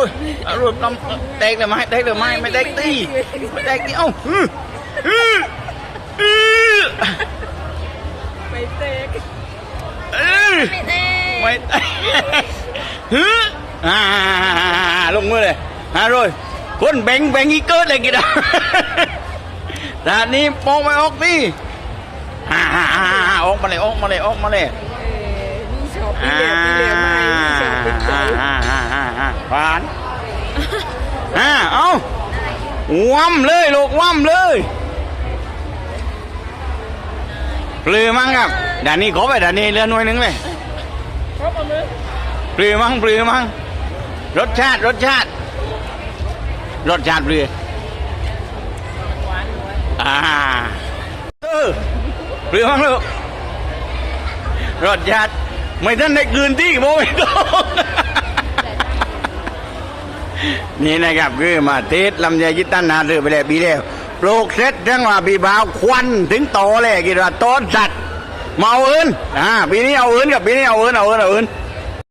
rồi à, rồi năm đây là mai đây là mai mày đây đi mày đây đi ông ừ. Ừ. Ừ. ไปเตะ Ừ. ไม่เต้ mày Hứ. à lùng mưa này à rồi con bánh bánh ý cớt này kìa đó ra đi bong mày ốc đi à à à ốc mà này ốc mà này ốc mà này เผ่านอ่าเอาว่ำเลยลูกว่ำเลยปลือมั้งครับด่านนี้ขอไปด่านนี้เรือหน่วยหนึ่งเลยปลือมั้งปลือมั้งรสชาติรสชาติ รสชาติปลืออ่าเออปลือมั้งลูกรสชาติไม่ท่านได้คืนที่โมไม่ต้อง นี่นะครับคือมาเทศลำไยยิตันนาเรือไปแล้วปีแล้วปลูกเสร็จทั้งว่าปีบ่าวควันถึงโตเลยกินว่าต้นสัตว์มาเอาอื่นอ่าปีนี้เอาอื่นกับปีนี้เอาอื่นเอาอื่นเอาอื่น